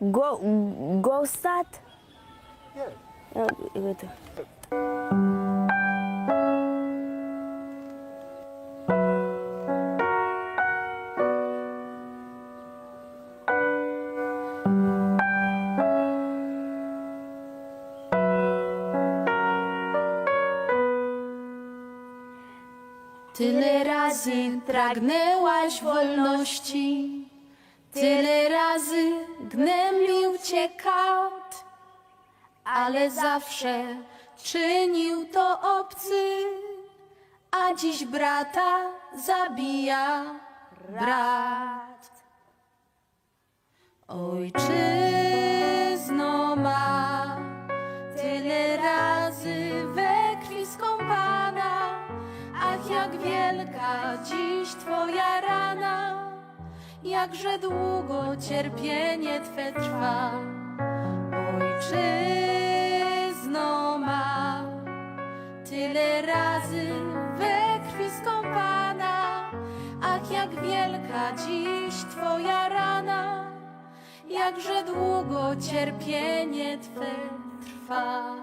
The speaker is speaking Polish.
Go? Yes. Ja, wait. Tyle razy pragnęłaś wolności, tyle razy gnębił cię kat, ale zawsze czynił to obcy, a dziś brata zabija brat. Ojczyzno ma tyle razy we krwi skąpana, ach jak wielka dziś twoja rana, jakże długo cierpienie twe trwa. Ojczyzno ma tyle razy we krwi skąpana, ach jak wielka dziś twoja rana, jakże długo cierpienie twe trwa.